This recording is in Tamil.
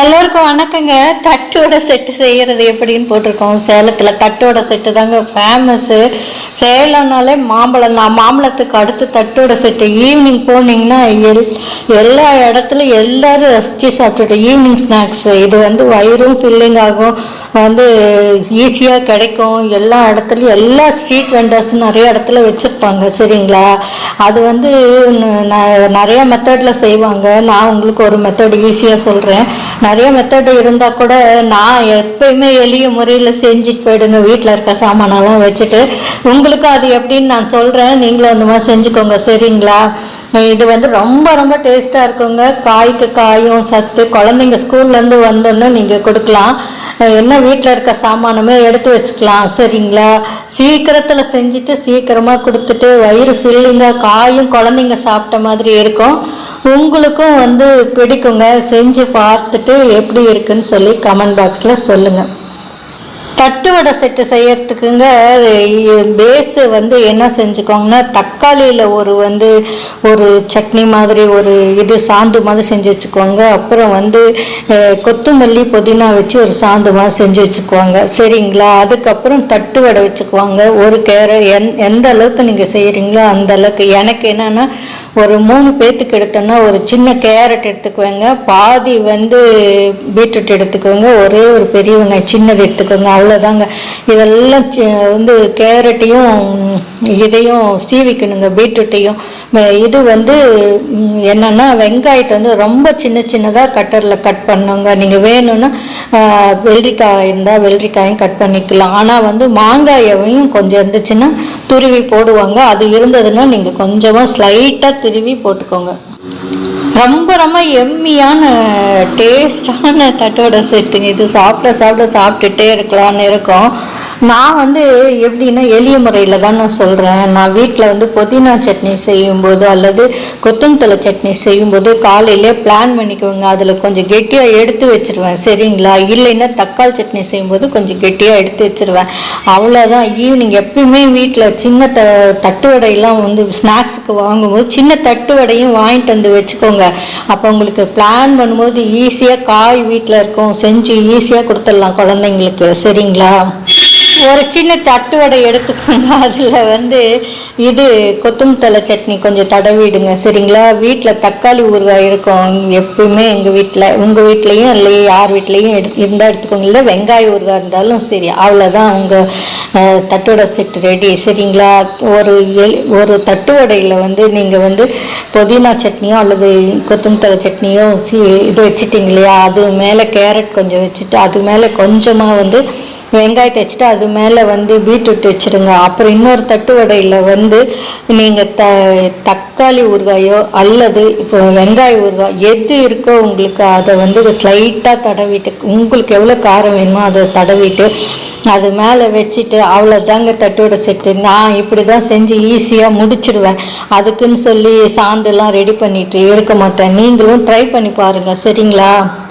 எல்லோருக்கும் வணக்கங்க. தட்டோட செட்டு செய்கிறது எப்படின்னு போட்டிருக்கோம். சேலத்தில் தட்டோட செட்டு தாங்க ஃபேமஸ்ஸு சேலம்னாலே மாம்பழம் தான். மாம்பழத்துக்கு அடுத்து தட்டோட செட்டு ஈவினிங் போனீங்கன்னா எல் எல்லா இடத்துலையும் எல்லோரும் ரசித்து சாப்பிட்டுட்டு ஈவினிங் ஸ்நாக்ஸு இது வந்து வயிறும் ஃபில்லிங் ஆகும். வந்து ஈஸியாக கிடைக்கும். எல்லா இடத்துலையும் எல்லா ஸ்ட்ரீட் வெண்டர்ஸ் நிறைய இடத்துல வச்சுருப்பாங்க சரிங்களா? அது வந்து நிறைய மெத்தடில் செய்வாங்க. நான் உங்களுக்கு ஒரு மெத்தட் ஈஸியாக சொல்கிறேன் நிறைய மெத்தடு இருந்தால் கூட நான் எப்பயுமே எளிய முறையில் செஞ்சுட்டு போயிடுங்க. வீட்டில் இருக்க சாமானெல்லாம் வச்சுட்டு. உங்களுக்கு அது எப்படின்னு நான் சொல்கிறேன் நீங்களும் அந்த மாதிரி செஞ்சுக்கோங்க சரிங்களா? இது வந்து ரொம்ப ரொம்ப டேஸ்ட்டாக இருக்குங்க. காய்க்கு காயும் சத்து. குழந்தைங்க ஸ்கூல்லேருந்து வந்தோன்னே நீங்கள் கொடுக்கலாம். என்ன வீட்டில் இருக்க சாமானுமே எடுத்து வச்சுக்கலாம். சரிங்களா? சீக்கிரத்தில் செஞ்சுட்டு சீக்கிரமாக கொடுத்துட்டு வயிறு ஃபில்லிங்காக காயும் குழந்தைங்க சாப்பிட்ட மாதிரி இருக்கும். உங்களுக்கும் வந்து பிடிக்குங்க. செஞ்சு பார்த்துட்டு எப்படி இருக்குன்னு சொல்லி கமெண்ட் பாக்ஸில் சொல்லுங்கள் தட்டு வடை செட்டு செய்யறதுக்குங்க பேஸு வந்து என்ன செஞ்சுக்கோங்கன்னா தக்காளியில் ஒரு வந்து ஒரு சட்னி மாதிரி ஒரு இது சாந்து மாதிரி செஞ்சு வச்சுக்கோங்க அப்புறம் வந்து கொத்தமல்லி புதினா வச்சு ஒரு சாந்து மாதிரி செஞ்சு வச்சுக்குவாங்க. சரிங்களா? அதுக்கப்புறம் தட்டு வடை வச்சுக்குவாங்க. ஒரு கேர எந் எந்த அளவுக்கு நீங்கள் செய்கிறீங்களோ அந்த அளவுக்கு. எனக்கு என்னென்னா ஒரு மூணு பேத்துக்கு எடுத்தோன்னா ஒரு சின்ன கேரட் எடுத்துக்குவேங்க பாதி வந்து பீட்ரூட் எடுத்துக்குவேங்க ஒரே ஒரு பெரிய வெங்காயம் சின்னது எடுத்துக்கோங்க அவ்வளோதாங்க இதெல்லாம் வந்து கேரட்டையும் இதையும் சீவிக்கணுங்க பீட்ரூட்டையும். இது வந்து என்னென்னா வெங்காயத்தை வந்து ரொம்ப சின்ன சின்னதாக கட்டரில் கட் பண்ணுங்க. நீங்கள் வேணும்னா வெள்ளரிக்காய் இருந்தால் வெள்ளரிக்காயும் கட் பண்ணிக்கலாம். ஆனால் வந்து மாங்காயையும் கொஞ்சம் இருந்துச்சுன்னா துருவி போடுவாங்க. அது இருந்ததுன்னா நீங்கள் கொஞ்சமாக ஸ்லைட்டாக துருவி போட்டுக்கோங்க. ரொம்ப ரொம்ப எம்மியான டேஸ்டான தட்டோட செட்டுங்க இது சாப்பிட சாப்பிட சாப்பிட்டுட்டே இருக்கலாம்னு இருக்கும். நான் வந்து எப்படின்னா எளிய முறையில் தான் நான் சொல்கிறேன் நான் வீட்டில் வந்து புதினா சட்னி செய்யும்போது அல்லது கொத்தமல்லி சட்னி செய்யும்போது காலையிலே பிளான் பண்ணிக்குவேங்க அதில் கொஞ்சம் கெட்டியாக எடுத்து வச்சிருவேன். சரிங்களா? இல்லைன்னா தக்காளி சட்னி செய்யும்போது கொஞ்சம் கெட்டியாக எடுத்து வச்சிருவேன். அவ்வளோதான் ஈவினிங் எப்பயுமே வீட்டில் சின்ன த தட்டு வடையெல்லாம் வந்து ஸ்நாக்ஸுக்கு வாங்கும்போது சின்ன தட்டு வடையும் வாங்கிட்டு வந்து வச்சுக்கோங்க. அப்போ உங்களுக்கு பிளான் பண்ணும்போது ஈஸியாக காய் வீட்டில் இருக்கும். செஞ்சு ஈஸியாக கொடுத்துடலாம் குழந்தைங்களுக்கு. சரிங்களா? ஒரு சின்ன தட்டு வடை எடுத்துக்கோங்க. அதில் வந்து இது கொத்தமல்லி சட்னி கொஞ்சம் தடவிடுங்க. சரிங்களா? வீட்டில் தக்காளி ஊறுகாய் இருக்கும். எப்பவுமே எங்கள் வீட்டில் உங்கள் வீட்லேயும் இல்லை யார் வீட்லேயும் எடு இருந்தால் எடுத்துக்கோங்க. இல்லை வெங்காய ஊறுகாய் இருந்தாலும் சரி அவ்வளோதான் உங்கள் தட்டுவடை செட் ரெடி சரிங்களா? ஒரு எல் ஒரு தட்டு வடையில் வந்து நீங்கள் வந்து புதினா சட்னியோ அல்லது கொத்தமல்லி சட்னியோ சி இது வச்சிட்டிங்க இல்லையா? அது மேலே கேரட் கொஞ்சம் வச்சுட்டு அது மேலே கொஞ்சமாக வந்து வெங்காயத்தை வச்சுட்டு அது மேலே வந்து பீட்ரூட் வச்சுருங்க அப்புறம் இன்னொரு தட்டு வடையில் வந்து நீங்கள் த தக்காளி ஊறுகாயோ அல்லது இப்போ வெங்காய ஊறுகாய் எது இருக்கோ உங்களுக்கு அதை வந்து ஸ்லைட்டாக தடவிட்டு உங்களுக்கு எவ்வளோ காரம் வேணுமோ அதை தடவிட்டு அது மேலே வச்சுட்டு அவ்வளோதாங்க தட்டோட செட்டு. நான் இப்படி தான் செஞ்சு ஈஸியாக முடிச்சிடுவேன் அதுக்குன்னு சொல்லி சாந்தெல்லாம் ரெடி பண்ணிட்டு இருக்க மாட்டேன். நீங்களும் ட்ரை பண்ணி பாருங்கள் சரிங்களா?